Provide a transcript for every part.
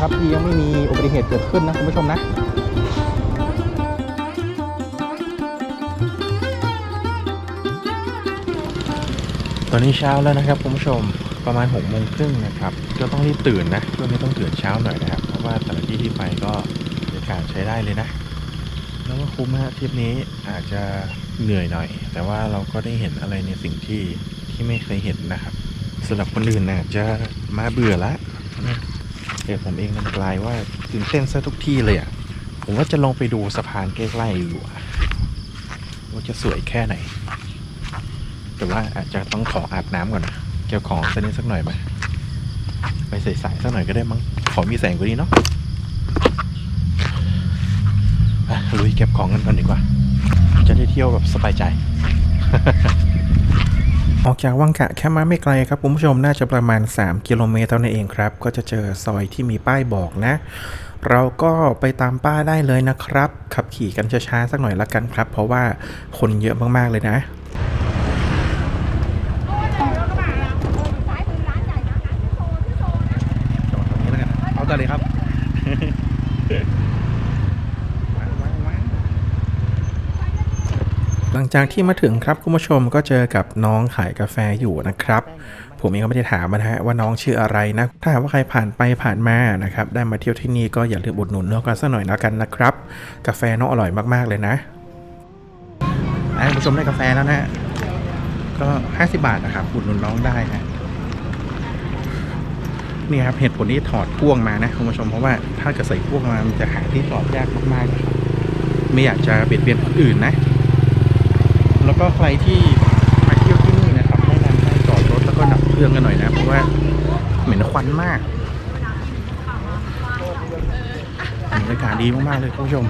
ครับที่ยังไม่มีอุบัติเหตุเกิดขึ้นนะคุณผู้ชมนะตอนนี้เช้าแล้วนะครับคุณผู้ชมประมาณ6กโมงครึ่งนะครับก็ต้องรีบตื่นนะช่วงนี้ต้องตื่นเช้าหน่อยนะครับ เพราะว่าแต่ละที่ที่ไปก็บรรยากาศใช้ได้เลยนะ แล้วก็คุ้มนะทริปนี้อาจจะเหนื่อยหน่อย แต่ว่าเราก็ได้เห็นอะไรในสิ่งที่ที่ไม่เคยเห็นนะครับสำหรับคนอื่นน่ะจะมาเบื่อละ แต่ผมเองมันกลายว่าตื่นเต้นซะทุกที่เลยอะ ผมว่าจะลองไปดูสะพานใกล้ๆอยู่ว่าจะสวยแค่ไหน แต่ว่าอาจจะต้องขออาบน้ำก่อนนะเกี่ยวของสักนิดสักหน่อยไหมไปใส่สายสักหน่อยก็ได้มั้ง ขอมีแสงกว่านี้เนาะอะลุยเก็บของกันก่อนดีกว่า จะได้เที่ยวแบบสบายใจ ออกจากวังกะแค่มาไม่ไกลครับคุณผู้ชมน่าจะประมาณ 3 กิโลเมตรเท่านั้นเองครับ ก็จะเจอซอยที่มีป้ายบอกนะ เราก็ไปตามป้ายได้เลยนะครับ ขับขี่กันช้าๆสักหน่อยละกันครับ เพราะว่าคนเยอะมากๆเลยนะ จอดตรงนี้แล้วกันนะเอาต่อเลยครับ หลัง จากที่มาถึงครับคุณผู้ชมก็เจอกับน้องขายกาแฟอยู่นะครับ ผมเองก็ไม่ได้ถามนะฮะว่าน้องชื่ออะไรนะ ถ้าว่าใครผ่านไปผ่านมานะครับ ได้มาเที่ยวที่นี่ก็อย่าลืมอุดหนุนน้องกันสักหน่อยแล้วกันนะครับ กาแฟน้องอร่อยมากๆเลยนะอะคุณผู้ชมได้กาแฟแล้วนะก็ 50 บาทนะครับอุดหนุนน้องได้นะนี่ครับเหตุผลที่ถอดพ่วงมานะคุณผู้ชมเพราะว่าถ้าเกิดใส่พ่วงมามันจะหาที่จอดยากมากๆนะครับไม่อยากจะเบียดเบียนคนอื่นนะ แล้วก็ใครที่มาเที่ยวที่นี่นะครับแนะนำให้จอดรถแล้วก็ดับเครื่องกันหน่อยนะเพราะว่าเหม็นควันมากบรรยากาศดีมากๆเลยคุณผู้ชม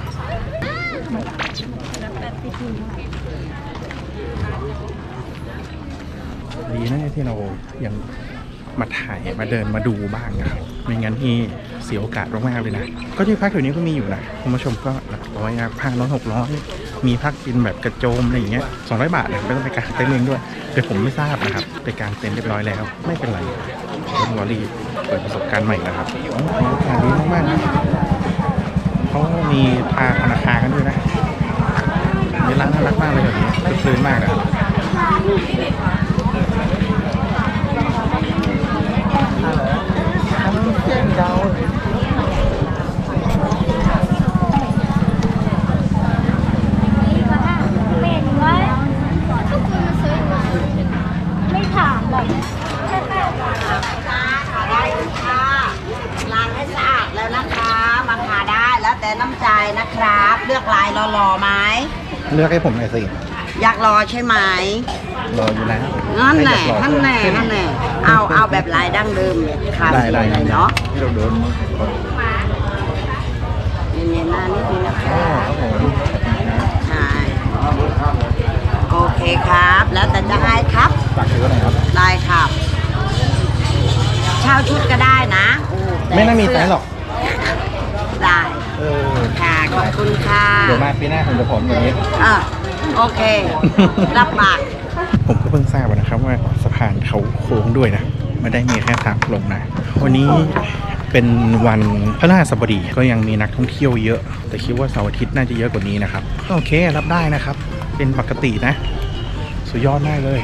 ดีนะที่เรายังมาถ่ายมาเดินมาดูบ้างนะครับไม่งั้นที่เสียโอกาสมากๆเลยนะ ก็ที่พักแถวนี้ก็มีอยู่นะคุณผู้ชมก็หลักร้อยนะพักร้อยหกร้อย มีพักกินแบบกระโจมอะไรอย่างเงี้ยสองร้อยบาทนะไม่ต้องไปกางเต็นท์เองด้วยแต่ผมไม่ทราบนะครับไปกางเต็นท์เรียบร้อยแล้ว ไม่เป็นไรต้นวอรี่เปิดประสบการณ์ใหม่นะครับอ๋อบรรยากาศดีมากๆนะเขามีพาธนาคารกันด้วยนะมีร้านน่ารักมากเลยแบบนี้คลึกคลื้นมากอะเป็นว่าทุกคนมาซื้อ ไม่ถามแบบได้ค่ะล้างให้สะอาดแล้วนะคะมาหาได้แล้วแต่น้ำใจนะครับ เลือกลายรอๆไหมเลือกให้ผมหน่อยสิอยากรอใช่ไหมรออยู่แล้วนั่นแหละให้นั่นแหละเรียบร้อยนั่นแหละเอาเอาแบบลายดั้งเดิมเลยค่ะได้ได้เลยเนาะที่เราโดนเนียนๆหน้านิดนึงนะคะ อ๋อครับผม ใช่โอ เคครับ แล้วแต่จะให้ครับฝากซื้อหน่อยครับ ได้ครับเช่าชุดก็ได้นะโอ้แต่ไม่น่ามีแฟนหรอก ได้เออค่ะขอบคุณค่ะเดี๋ยวมาปีหน้าผมจะผอมกว่านี้อะโอเค รับปาก ผมก็เพิ่งทราบนะครับว่าสะพานเขาโค้งด้วยนะไม่ได้มีแค่ทางลงนะ วันนี้เป็นวันพฤหัสบดีก็ยังมีนักท่องเที่ยวเยอะ แต่คิดว่าเสาร์อาทิตย์น่าจะเยอะกว่านี้นะครับก็โอเค รับได้นะครับ เป็นปกตินะ สุดยอดมากเลย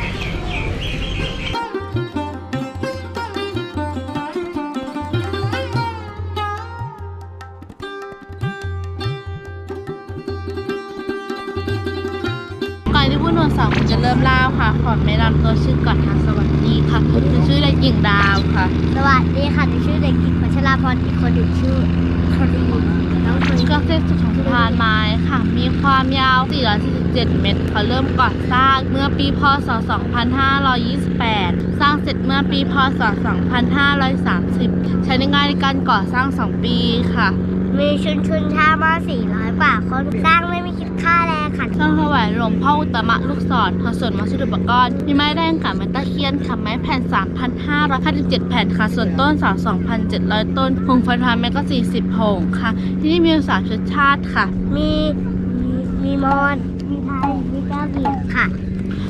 ก่อนที่ผู้หน่วยสาวจะเริ่มเล่าค่ะ ขอแนะนำตัวชื่อก่อนค่ะสวัสดีค่ะหนูชื่อเด็กหญิงดาวค่ะ สวัสดีค่ะหนูชื่อเด็กหญิงพัชราพรอีกคนหนึ่งชื่อครีม น้องครีมก็เส้นสุดของสะพานไม้ค่ะ มีความยาว 447 เมตรเขาเริ่มก่อสร้างเมื่อปีพศ 2528 สร้างเสร็จเมื่อปีพศ 2530 ใช้ในงานในการก่อสร้าง 2 ปีค่ะ มีชุนชุนท่ามา400กว่าคนสร้างไม่มีคิดค่าแรงค่ะเครื่องถวายหลวงพ่ออุตตมะลูกศรค่ะส่วนวัสดุอุปกรณ์ มีไม้แดงกับไม้ตะเคียนค่ะไม้แผ่น 3,557 แผ่นค่ะ ส่วนต้นเสา2,700 ต้นหงไฟฟ้าแม่ก็ 40หงค่ะ ที่นี่มีสามชนชาติค่ะ มีมีมีมอน มีไทย มีเจ้าเบียค่ะ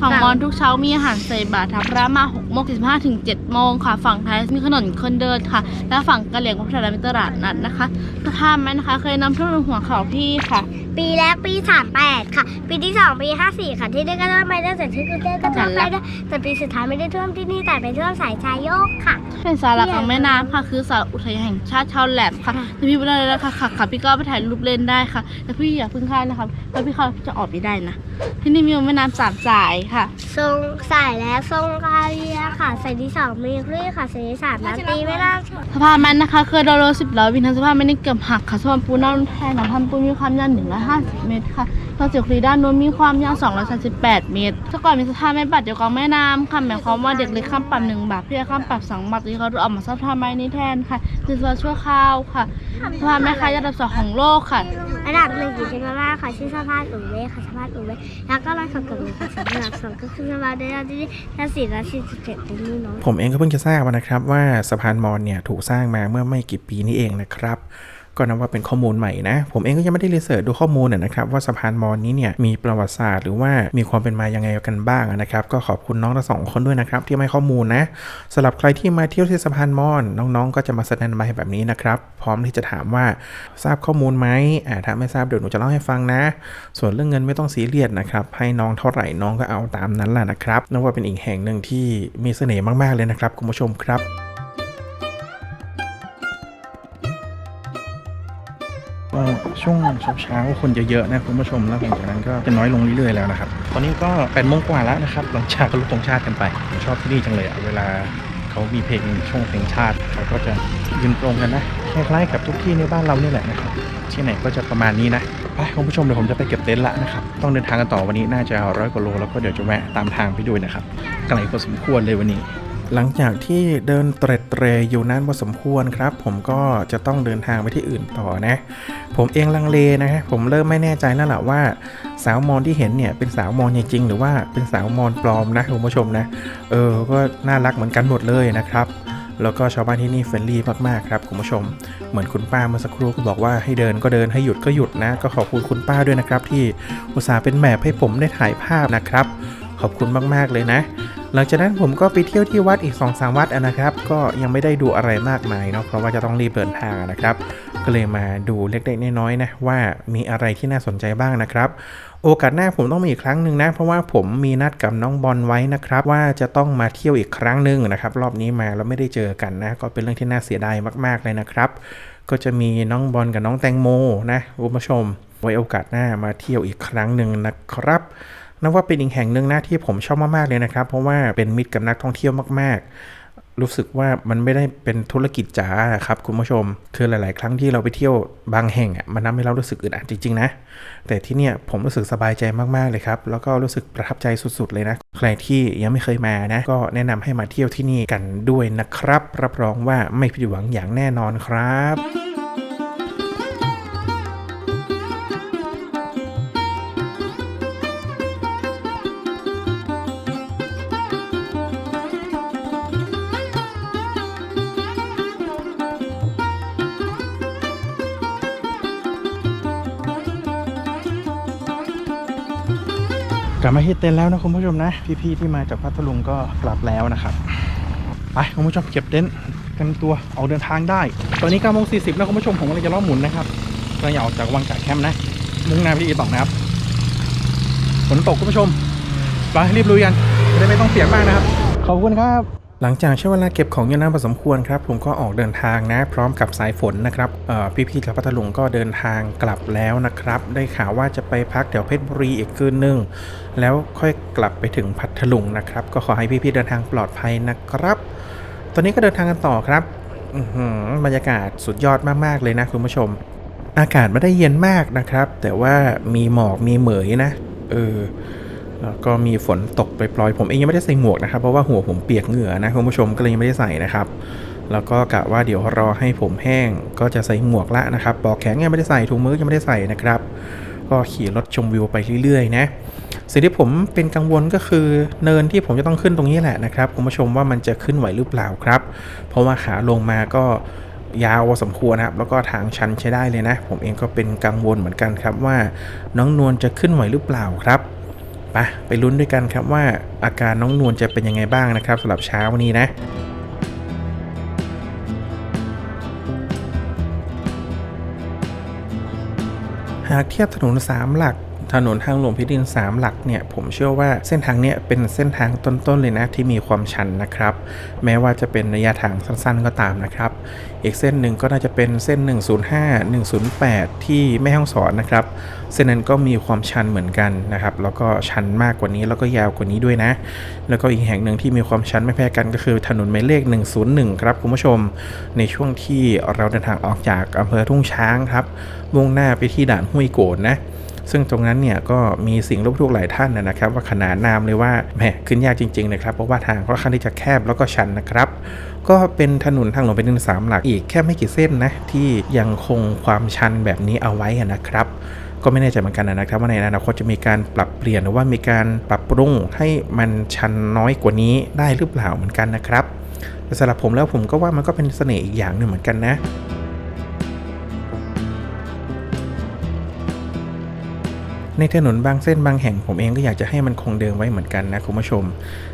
ฝั่งมอญทุกเช้ามีอาหารใส่บาตรทับพระมา6โมง45ถึง7โมงค่ะ ฝั่งไทยมีขนมคนเดินค่ะ และฝั่งกะเหรี่ยงวัฒนธรรมตลาดนัดนะคะสภาพไหมนะคะ เคยนำทุเรียนหัวเขาพี่ค่ะ ปีแรกปีสามแปดค่ะ ปีที่สองปีห้าสี่ค่ะที่ได้ก็ท่วมไม่ได้แต่ที่กรุงเทพก็ท่วมไม่ได้แต่ปีสุดท้ายไม่ได้ท่วมที่นี่แต่ไปท่วมสายชายโยกค่ะ เป็นสาระกลางแม่น้ำค่ะ คือสาอุทยานแห่งชาติชาวแหลมค่ะแต่พี่ไม่ได้เลยนะคะค่ะค่ะพี่ก็ไปถ่ายรูปเล่นได้ค่ะแต่พี่อย่าเพึ่งค่ายนะคะเพราะพี่เขาจะออกไม่ได้นะที่นี่มีแม่น้ำสามสายค่ะ ทรงสายและทรงกาเรียค่ะสายที่สองมีคลื่นค่ะสายที่สามน้ำตีไม่ได้ค่ะสะพานมันนะคะเคยโดนรถสิบล้อวินทั้งสะพานไม่ได้เกือบหักค่ะสะพานปูนอกแทนของพันปูนมีความยาว150เมตรค่ะทางเสียคลีด้านโน้นมีความยาว238เมตรแต่ก่อนมีสะพานไม้บัตรเดียวกับแม่น้ำค่ะหมายความว่าเด็กเล็กข้ามปรับหนึ่งบาทพี่ใหญ่ข้ามปรับสองบาทที่เขาออกมาสะพานไม้นี้แทนค่ะคือสะพานชั่วคราวค่ะสะพานแม่ค้าระดับสองของโลกค่ะระดับหนึ่งอยู่ที่มากค่ะชื่อสะพานอุ๋เว่ค่ะสะพานอุ๋เว่แล้วก็รอยขับกับค่ะสำหรับสองก็คือสะพานได้ที่ที่สี่และสี่สิบเจ็ดตรงนี้เนาะผมเองก็เพิ่งจะทราบนะครับว่าสะพานมอญเนี่ยถูกสร้างมาเมื่อไม่กี่ปีนี้เองนะครับ ก็นับว่าเป็นข้อมูลใหม่นะ ผมเองก็ยังไม่ได้รีเสิร์ชดูข้อมูลนะนะครับว่าสะพานมอญนี้เนี่ยมีประวัติศาสตร์ หรือว่ามีความเป็นมายังไงกันบ้างนะครับก็ขอบคุณน้องทั้งสองคนด้วยนะครับที่ให้ข้อมูลนะสำหรับใครที่มาเที่ยวที่สะพานมอญน้องๆ ก็จะมาแสดงใบแบบนี้นะครับพร้อมที่จะถามว่าทราบข้อมูลไหมอ่าถ้าไม่ทราบเดี๋ยวหนูจะเล่าให้ฟังนะ ส่วนเรื่องเงินไม่ต้องซีเรียสนะครับให้น้องเท่าไหร่น้องก็เอาตามนั้นแหละนะครับนับว่าเป็นอีกแห่งหนึ่งที่มีเสน่ห์มากๆเลยนะครับคุณผู้ชมครับ ก็ช่วงเช้าๆคนจะเยอะนะคุณผู้ชมแล้วหลังจากนั้นก็จะน้อยลงเรื่อยๆแล้วนะครับตอนนี้ก็แปดโมงกว่าแล้วนะครับหลังจากเคารงชาติกันไปผมชอบที่นี่จังเลยอะเวลาเขามีเพลงช่วงเพลงชาติเขาก็จะยืนตรงกันนะคล้ายๆกับทุกที่ในบ้านเรานี่แหละนะครับที่ไหนก็จะประมาณนี้นะไปคุณผู้ชมเดี๋ยวผมจะไปเก็บเต็นท์ละนะครับต้องเดินทางกันต่อวันนี้น่าจะร้อยกว่าโลแล้วก็เดี๋ยวจะแวะตามทางไปด้วยนะครับไกลพอสมควรเลยวันนี้ หลังจากที่เดินเตร็ดเตรอยู่นั้นพอสมควรครับ ผมก็จะต้องเดินทางไปที่อื่นต่อนะ ผมเองลังเลนะฮะผมเริ่มไม่แน่ใจแล้วล่ะว่า สาวมอนที่เห็นเนี่ยเป็นสาวมอนจริง หรือว่าเป็นสาวมอนปลอมนะคุณผู้ชมนะ เออ ก็น่ารักเหมือนกันหมดเลยนะครับแล้วก็ชาวบ้านที่นี่เฟรนลี่มากๆครับคุณผู้ชม เหมือนคุณป้าเมื่อสักครู่ก็บอกว่าให้เดินก็เดินให้หยุดก็หยุดนะ ก็ขอบคุณคุณป้าด้วยนะครับ ที่อุตส่าห์เป็นแบบให้ผมได้ถ่ายภาพนะครับ ขอบคุณมากๆเลยนะ หลังจากนั้นผมก็ไปเที่ยวที่วัดอีก2อสวัดนะครับ ก็ยังไม่ได้ดูอะไรมากมายเนาะเพราะว่าจะต้องรีบเดินทางนะครับ ก็เลยมาดูเล็กๆน้อยๆนะว่ามีอะไรที่น่าสนใจบ้างนะครับโอกาสหน้าผมต้องมีอีกครั้งหนึ่งนะ เพราะว่าผมมีนัดกับน้องบอลไว้นะครับ ว่าจะต้องมาเที่ยวอีกครั้งหนึ่งนะครับ รอบนี้มาแล้วไม่ได้เจอกันนะ ก็เป็นเรื่องที่น่าเสียดายมาก ๆเลยนะครับ ก็จะมีน้องบอลกับน้องแตงโมนะคุณผู้ชม ไว้โอกาสหน้ามาเที่ยวอีกครั้งหนึ่งนะครับ นับว่าเป็นอีกแห่งหนึ่งนะที่ผมชอบมากๆเลยนะครับ เพราะว่าเป็นมิตรกับนักท่องเที่ยวมาก ๆ รู้สึกว่ามันไม่ได้เป็นธุรกิจจ๋าครับคุณผู้ชม คือหลาย ๆ ครั้งที่เราไปเที่ยวบางแห่งอะมันทำให้เรารู้สึกอึดอัดจริง ๆ นะ แต่ที่เนี่ยผมรู้สึกสบายใจมาก ๆ เลยครับ แล้วก็รู้สึกประทับใจสุด ๆ เลยนะ ใครที่ยังไม่เคยมานะ ก็แนะนำให้มาเที่ยวที่นี่กันด้วยนะครับ รับรองว่าไม่ผิดหวังอย่างแน่นอนครับ กลับมาที่เต็นท์แล้วนะคุณผู้ชมนะ พี่ๆที่มาจากพัทลุงก็กลับแล้วนะครับไปคุณผู้ชมเก็บเต็นท์กันตัวออกเดินทางได้ ตอนนี้9โมงสีนะคุณผู้ชมผมกำลังจะล่อหมุนนะครับกำลังจะออกจากวังจาแคมป์นะ มุ่งหน้าไปที่อีตองนะครับฝนตกคุณผู้ชมไปรีบลุยกันจะได้ไม่ต้องเปียกมากนะครับ ขอบคุณครับ หลังจากใช้เวลาเก็บของอยู่นานพอสมควรครับผมก็ออกเดินทางนะ พร้อมกับสายฝนนะครับเอ่พี่ๆจากพัทลุงก็เดินทางกลับแล้วนะครับ ได้ข่าวว่าจะไปพักแถวเพชรบุรีอีกคืนหนึง แล้วค่อยกลับไปถึงพัทลุงนะครับ ก็ขอให้พี่ๆเดินทางปลอดภัยนะครับ ตอนนี้ก็เดินทางกันต่อครับอื้อหือบรรยากาศสุดยอดมากๆเลยนะคุณผู้ชม อากาศไม่ได้เย็นมากนะครับ แต่ว่ามีหมอกมีเหมยนะเออแล้วก็มีฝนตก ปล่อยผมเองยังไม่ได้ใส่หมวกนะครับ เพราะว่าหัวผมเปียกเหงื่อนะคุณผู้ชมก็เลยยังไม่ได้ใส่นะครับ แล้วก็กะว่าเดี๋ยวรอให้ผมแห้งก็จะใส่หมวกละนะครับปอกแขนยังไม่ได้ใส่ถุงมือยังไม่ได้ใส่นะครับ ก็ขี่รถชมวิวไปเรื่อยๆนะสิ่งที่ผมเป็นกังวลก็คือเนินที่ผมจะต้องขึ้นตรงนี้แหละนะครับคุณผู้ชมว่ามันจะขึ้นไหวหรือเปล่าครับ เพราะว่าขาลงมาก็ยาวพอสมควรนะครับ แล้วก็ทางชันใช้ได้เลยนะ ผมเองก็เป็นกังวลเหมือนกันครับว่าน้องนวลจะขึ้นไหวหรือเปล่าครับ ไปไปลุ้นด้วยกันครับว่าอาการน้องนวลจะเป็นยังไงบ้างนะครับสำหรับเช้าวันนี้นะหากเทียบถนนสามหลัก ถนนทางหลวงพิดิน 3 หลักเนี่ยผมเชื่อว่าเส้นทางเนี้ยเป็นเส้นทางต้นๆเลยนะที่มีความชันนะครับ แม้ว่าจะเป็นระยะทางสั้นๆก็ตามนะครับ อีกเส้นหนึ่งก็น่าจะเป็นเส้น 105 108 ที่แม่ฮ่องสอนนะครับ เส้นนั้นก็มีความชันเหมือนกันนะครับ แล้วก็ชันมากกว่านี้แล้วก็ยาวกว่านี้ด้วยนะ แล้วก็อีกแห่งหนึ่งที่มีความชันไม่แพ้กันก็คือถนนหมายเลข 101 ครับคุณผู้ชม ในช่วงที่เราเดินทางออกจากอำเภอทุ่งช้างครับมุ่งหน้าไปที่ด่านห้วยโกนนะ ซึ่งตรงนั้นเนี่ยก็มีสิ่งรบทุกหลายท่านนะครับว่าขนานนามเลยว่าแหมขึ้นยากจริงๆนะครับเพราะว่าทางค่อนข้างที่จะแคบแล้วก็ชันนะครับก็เป็นถนนทางหลวงเป็นดินสามหลักอีกแค่ไม่กี่เส้นนะที่ยังคงความชันแบบนี้เอาไว้นะครับก็ไม่แน่ใจเหมือนกันนะครับว่าในอนาคตจะมีการปรับเปลี่ยนหรือว่ามีการปรับปรุงให้มันชันน้อยกว่านี้ได้หรือเปล่าเหมือนกันนะครับแต่สำหรับผมแล้วผมก็ว่ามันก็เป็นเสน่ห์อีกอย่างหนึ่งเหมือนกันนะ ในถนนบางเส้นบางแห่งผมเองก็อยากจะให้มันคงเดิมไว้เหมือนกันนะคุณผู้ชม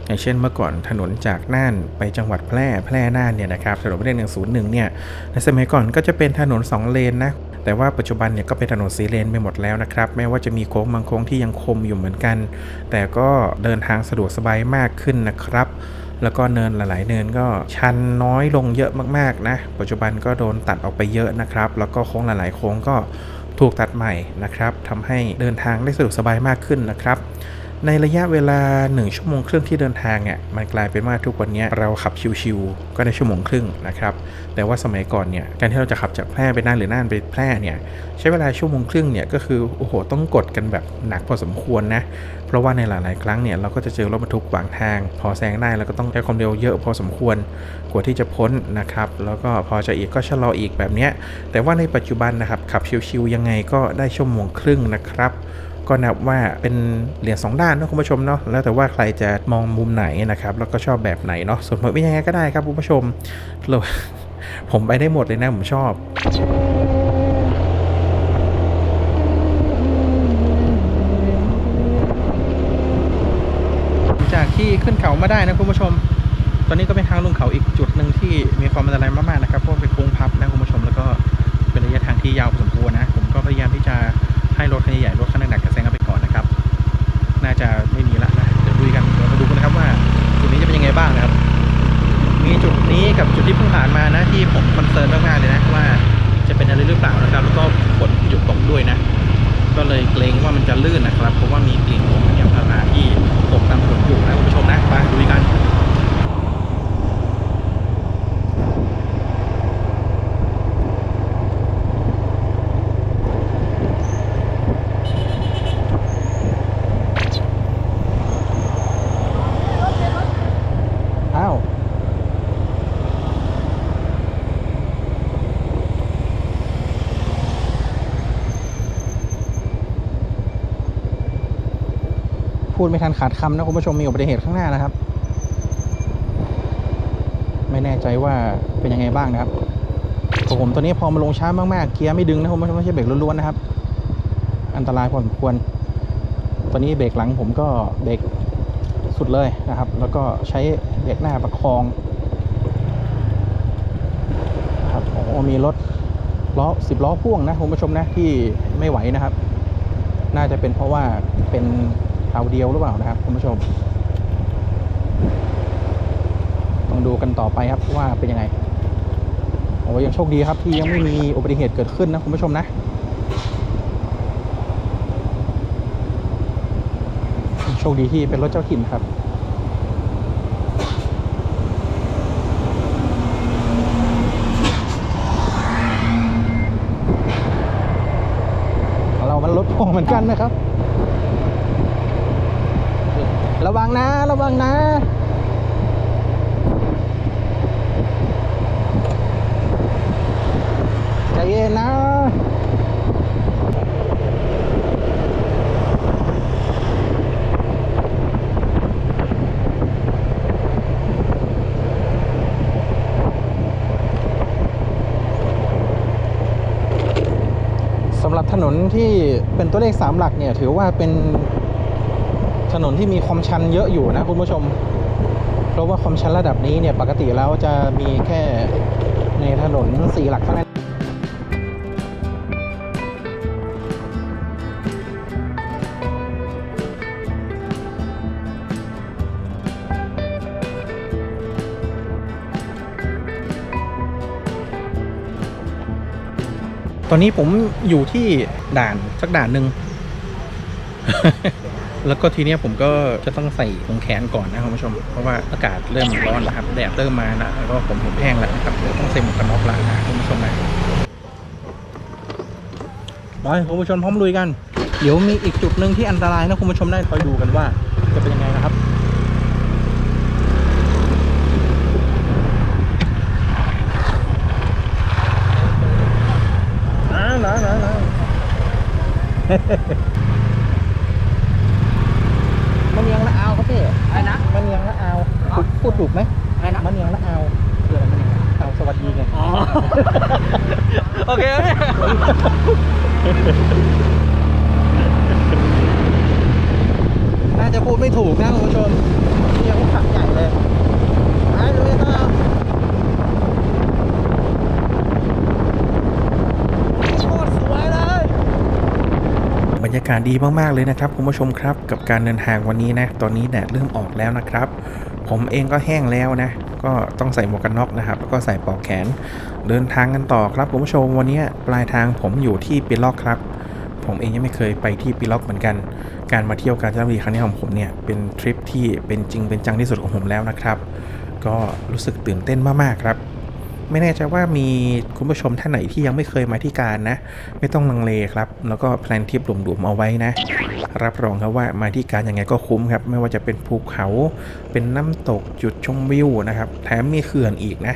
อย่างเช่นเมื่อก่อนถนนจากน่านไปจังหวัดแพร่แพร่น่านเนี่ยนะครับถนนเด็นหนึ่งศูนย์หนึ่งเนี่ยในสมัยก่อนก็จะเป็นถนน 2 เลนนะแต่ว่าปัจจุบันเนี่ยก็เป็นถนนสีเลนไปหมดแล้วนะครับแม้ว่าจะมีโค้งบางโค้งที่ยังคมอยู่เหมือนกัน แต่ก็เดินทางสะดวกสบายมากขึ้นนะครับแล้วก็เนินหลาย ๆ เนินก็ชันน้อยลงเยอะมาก ๆ นะ ปัจจุบันก็โดนตัดออกไปเยอะนะครับ แล้วก็โค้งหลาย ๆ โค้งก็ ถูกตัดใหม่นะครับทำให้เดินทางได้สะดวกสบายมากขึ้นนะครับ ในระยะเวลา 1 ชั่วโมงครึ่งที่เดินทางเนี่ยมันกลายเป็นว่าทุกวันนี้เราขับชิวๆก็ได้ชั่วโมงครึ่งนะครับแต่ว่าสมัยก่อนเนี่ยการที่เราจะขับจากแพร่ไปน่านหรือน่านไปแพร่เนี่ยใช้เวลาชั่วโมงครึ่งเนี่ยก็คือโอ้โหต้องกดกันแบบหนักพอสมควรนะเพราะว่าในหลายๆ ครั้งเนี่ยเราก็จะเจอรถบรรทุกขวางทาง พอแซงได้แล้วก็ต้องใช้ความเร็วเยอะพอสมควรกว่าที่จะพ้นนะครับแล้วก็พอจะอีกก็ชะลออีกแบบเนี้ยแต่ว่าในปัจจุบันนะครับขับชิวๆยังไงก็ได้ชั่วโมงครึ่งนะครับ ก็นับว่าเป็นเหรียญสองด้านนะคุณผู้ชมเนาะแล้วแต่ว่าใครจะมองมุมไหนนะครับแล้วก็ชอบแบบไหนเนาะส่วนผมเป็นยังไงก็ได้ครับคุณผู้ชมเราผมไปได้หมดเลยนะผมชอบจากที่ขึ้นเขามาได้นะคุณผู้ชม ตอนนี้ก็เป็นทางลงเขาอีกจุดหนึ่งที่มีความอันตรายมากๆนะครับ เพราะเป็นโค้งพับนะคุณผู้ชม แล้วก็เป็นระยะทางที่ยาวพอสมควรนะ ผมก็พยายามที่จะ ให้รถคันใหญ่รถคันหนักๆกระแซงกันไปก่อนนะครับ น่าจะไม่มีละนะเดี๋ยวดูกันเดี๋ยวมาดูกันนะครับว่าจุดนี้จะเป็นยังไงบ้างนะครับ มีจุดนี้กับจุดที่เพิ่งผ่านมานะที่ผมคอนเซิร์นมากๆเลยนะว่าจะเป็นอะไรหรือเปล่านะครับ แล้วก็ฝนหยุดตกด้วยนะ ก็เลยเกรงว่ามันจะลื่นนะครับเพราะว่ามีกลิ่นของยางพาราที่ตกตามถนนอยู่นะคุณผู้ชมนะไปดูกัน พูดไม่ทันขาดคำนะคุณผู้ชมมีอุบัติเหตุข้างหน้านะครับ ไม่แน่ใจว่าเป็นยังไงบ้างนะครับผมตัวนี้พอมาลงช้ามากๆเกียร์ไม่ดึงนะคุณผู้ชมไม่ใช่เบรกล้วนๆนะครับ อันตรายพอสมควรตอนนี้เบรกหลังผมก็เบรกสุดเลยนะครับ แล้วก็ใช้เบรกหน้าประคองครับโอ้มีรถล้อสิบล้อพ่วงนะคุณผู้ชมนะที่ไม่ไหวนะครับ น่าจะเป็นเพราะว่าเป็น คราวเดียวหรือเปล่านะครับคุณผู้ชมต้องดูกันต่อไปครับว่าเป็นยังไงโอ้ยังโชคดีครับที่ยังไม่มีอุบัติเหตุเกิดขึ้นนะคุณผู้ชมนะโชคดีที่เป็นรถเจ้าถิ่นครับเรามันรถพ่วงเหมือนกันนะครับ ระวังนะ ระวังนะ ใจเย็นนะ สำ หรับถนนที่เป็นตัวเลขสามหลักเนี่ย ถือว่าเป็นถถนนที่มีความชันเยอะอยู่นะคุณผู้ชม เพราะว่าความชันระดับนี้เนี่ยปกติแล้วจะมีแค่ในถนนสี่หลักเท่านั้น อนนี้ผมอยู่ที่ด่านสักด่านหนึ่ง แล้วก็ทีเนี้ยผมก็จะต้องใส่ถุงแขนก่อนนะคุณผู้ชม เพราะว่าอากาศเริ่มร้อนแล้วครับ แดดเริ่มมาแล้วแล้วก็ผมผมแห้งแล้วนะครับเดี๋ยวต้องใส่หมวกกันน็อกแล้วนะคุณผู้ชมนะไปคุณผู้ชมพร้อมลุยกัน เดี๋ยวมีอีกจุดหนึ่งที่อันตรายนะคุณผู้ชมได้คอยดูกันว่าจะเป็นยังไงนะครับ นะนะนะนะ มันยังละอาวครับพี่อะไรนะมันยังละอาวพูดพูดถูกไหมอะไรนะมันยังละอาวคืออะไรมันยังอาวสวัสดีไงอ๋อโอเคไหมน่าจะพูดไม่ถูกนะคุณผู้ชมนี่ยังขับใหญ่เลยไปเลยต่อโคตรสวยเลย บรรยาศดีมากๆเลยนะครับคุณผู้ชมครับกับการเดินทางวันนี้นะตอนนี้แดดเริ่มออกแล้วนะครับ ผมเองก็แห้งแล้วนะ ก็ต้องใส่หมวกกันน็อกนะครับ แล้วก็ใส่ปลอกแขน เดินทางกันต่อครับคุณผู้ชมวันนี้ปลายทางผมอยู่ที่ปิล็อกครับ ผมเองยังไม่เคยไปที่ปิล็อกเหมือนกัน การมาเที่ยวกาญจนบุรีครั้งนี้ของผมเนี่ยเป็นทริปที่เป็นจริงเป็นจังที่สุดของผมแล้วนะครับ ก็รู้สึกตื่นเต้นมากๆครับ ไม่แน่ใจว่ามีคุณผู้ชมท่านไหนที่ยังไม่เคยมาที่การนะ ไม่ต้องลังเลครับ แล้วก็แพลนทริปหลุมๆเอาไว้นะ รับรองครับว่ามาที่การยังไงก็คุ้มครับ ไม่ว่าจะเป็นภูเขาเป็นน้ำตกจุดชมวิวนะครับ แถมมีเขื่อนอีกนะ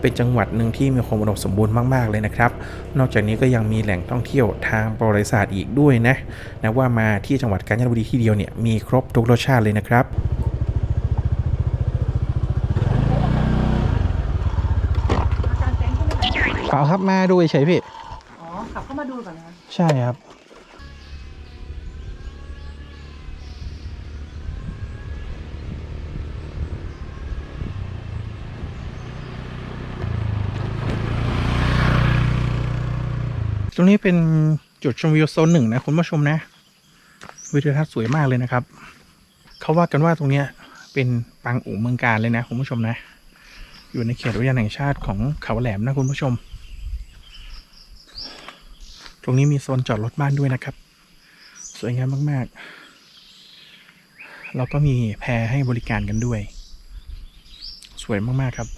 เป็นจังหวัดหนึ่งที่มีความอุดมสมบูรณ์มาก ๆ เลยนะครับ นอกจากนี้ก็ยังมีแหล่งท่องเที่ยวทางประวัติศาสตร์อีกด้วยนะ นะว่ามาที่จังหวัดกาญจนบุรีที่เดียวเนี่ยมีครบทุกรสชาติเลยนะครับ เป ล่าครับมาดูเฉยๆพี่ อ๋อ ขับเข้ามาดูก่อนนะใช่ครับ ตรงนี้เป็นจุดชมวิวโซนหนึ่งนะคุณผู้ชมนะ วิวทิวทัศน์สวยมากเลยนะครับ เขาว่ากันว่าตรงเนี้ยเป็นปางอู่เมืองการเลยนะคุณผู้ชมนะ อยู่ในเขตอุทยานแห่งชาติของเขาแหลมนะคุณผู้ชมต รงนี้มีโซนจอดรถบ้านด้วยนะครับ สวยงามมากๆ แล้วก็มีแพรให้บริการกันด้วย สวยมากๆครับ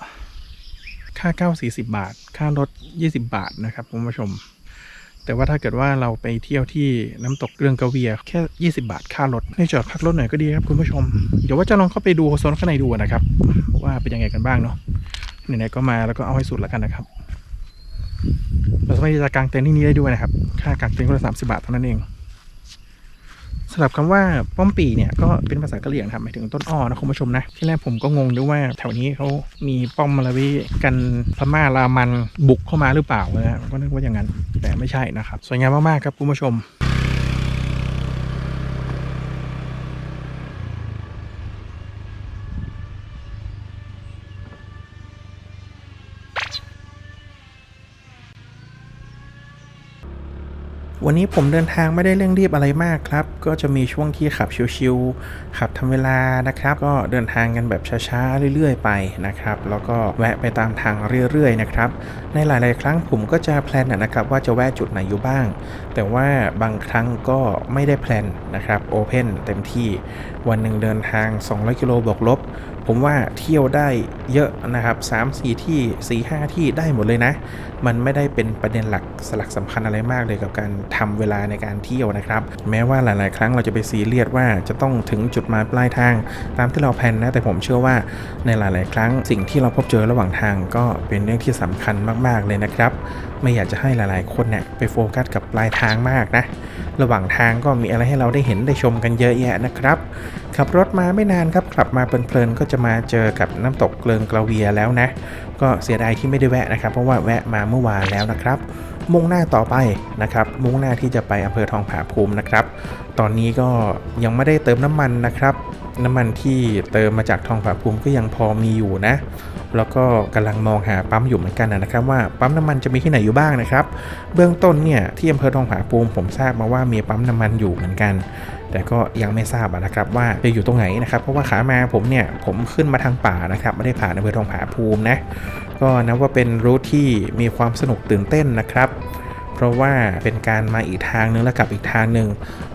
ค่าเข้า40บาท ค่ารถ20บาทนะครับคุณผู้ชม แต่ว่าถ้าเกิดว่าเราไปเที่ยวที่น้ำตกเรืองกระเวียแค่ 20 บาทค่ารถให้จอดพักรถหน่อยก็ดีครับคุณผู้ชม เดี๋ยวว่าจะลองเข้าไปดูโซนข้างในดูนะครับ ว่าเป็นยังไงกันบ้างเนาะไหนๆก็มาแล้วก็เอาให้สุดแล้วกันนะครับ สามารถที่จะกางเต็นท์ที่นี่ได้ด้วยนะครับ ค่ากางเต็นท์คนละสามสิบาทเท่านั้นเองสำหรับคำว่าป้อมปีเนี่ยก็เป็นภาษากะเหรี่ยงครับหมายถึงต้นอ้อนะคุณผู้ชมนะที่แรกผมก็งงด้วยว่าแถวนี้เขามีป้อมอะไรไว้กันพม่ารามันบุกเข้ามาหรือเปล่านะก็นึกว่าอย่างนั้นแต่ไม่ใช่นะครับ สวยงามมากๆครับคุณผู้ชม วันนี้ผมเดินทางไม่ได้เร่งรีบอะไรมากครับ ก็จะมีช่วงที่ขับชิวๆขับทำเวลานะครับ ก็เดินทางกันแบบช้าๆเรื่อยๆไปนะครับ แล้วก็แวะไปตามทางเรื่อยๆนะครับ ในหลายๆ ครั้งผมก็จะแพลนนะครับว่าจะแวะจุดไหนอยู่บ้าง แต่ว่าบางครั้งก็ไม่ได้แพลนนะครับโอเพนเต็มที่ วันหนึ่งเดินทาง 200 กิโลบวกลบ ผมว่าเที่ยวได้เยอะนะครับ3-4ที่ 4-5 ที่ได้หมดเลยนะ มันไม่ได้เป็นประเด็นหลักสลักสำคัญอะไรมากเลยกับการทำเวลาในการเที่ยวนะครับ แม้ว่าหลาย ๆ ครั้งเราจะไปซีเรียสว่าจะต้องถึงจุดหมายปลายทาง ตามที่เราแพลนนะ แต่ผมเชื่อว่าในหลาย ๆ ครั้งสิ่งที่เราพบเจอระหว่างทางก็เป็นเรื่องที่สำคัญมาก ๆ เลยนะครับ ไม่อยากจะให้หลายๆ คนเนี่ยไปโฟกัสกับปลายทางมากนะ ระหว่างทางก็มีอะไรให้เราได้เห็นได้ชมกันเยอะแยะนะครับ ขับรถมาไม่นานครับขับมาเพลินๆก็จะมาเจอกับน้ำตกเกลิงกระเวียแล้วนะ ก็เสียดายที่ไม่ได้แวะนะครับ เพราะว่าแวะมาเมื่อวานแล้วนะครับ มุ่งหน้าต่อไปนะครับ มุ่งหน้าที่จะไปอำเภอทองผาภูมินะครับ ตอนนี้ก็ยังไม่ได้เติมน้ำมันนะครับ น้ำมันที่เติมมาจากทองผาภูมิก็ยังพอมีอยู่นะ แล้วก็กำลังมองหาปั๊มอยู่เหมือนกันนะครับ ว่าปั๊มน้ำมันจะมีที่ไหนอยู่บ้างนะครับ เบื้องต้นเนี่ยที่อำเภอทองผาภูมิผมทราบมาว่ามีปั๊มน้ำมันอยู่เหมือนกัน แต่ก็ยังไม่ทราบนะครับว่าจะอยู่ตรงไหนนะครับเพราะว่าขามาผมเนี่ยผมขึ้นมาทางป่านะครับไม่ได้ผ่านอำเภอทองผาภูมินะก็นับว่าเป็นรูทที่มีความสนุกตื่นเต้นนะครับเพราะว่าเป็นการมาอีกทางนึงแล้วกลับอีกทางหนึ่ง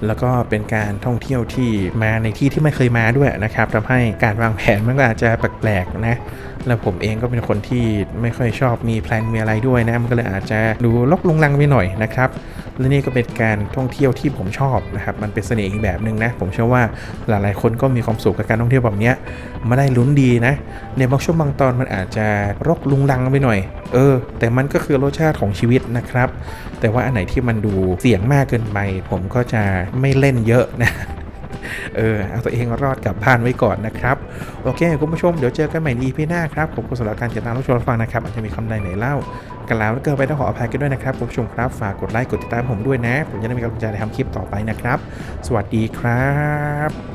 แล้วก็เป็นการท่องเที่ยวที่มาในที่ที่ไม่เคยมาด้วยนะครับทำให้การวางแผนมันก็อาจจะแปลกๆนะ แล้วผมเองก็เป็นคนที่ไม่ค่อยชอบมีแพลนมีอะไรด้วยนะ มันก็เลยอาจจะดูลกลุงลังไปหน่อยนะครับ และนี่ก็เป็นการท่องเที่ยวที่ผมชอบนะครับ มันเป็นเสน่ห์อีกแบบหนึ่งนะ ผมเชื่อว่าหลายๆคนก็มีความสุขกับการท่องเที่ยวแบบนี้มาได้ลุ้นดีนะ ในบางช่วงบางตอนมันอาจจะรกลุงลังไปหน่อย เออ แต่มันก็คือรสชาติของชีวิตนะครับ แต่ว่าอันไหนที่มันดูเสี่ยงมากเกินไป ผมก็จะไม่เล่นเยอะนะ เออเอาตัวเองรอดกลับบ้านไว้ก่อนนะครับ โอเคคุณผู้ชมเดี๋ยวเจอกันใหม่ใน EP หน้าครับผมคุณสำหรับการติดตามรับชมรับฟังนะครับอาจจะมีคำใดไหนเล่ากันแล้วก็ไปต้องขออภัยกันด้วยนะครับคุณผู้ชมครับฝากกดไลค์กดติดตามผมด้วยนะ ผมจะได้มีกำลังใจในทำคลิปต่อไปนะครับ สวัสดีครับ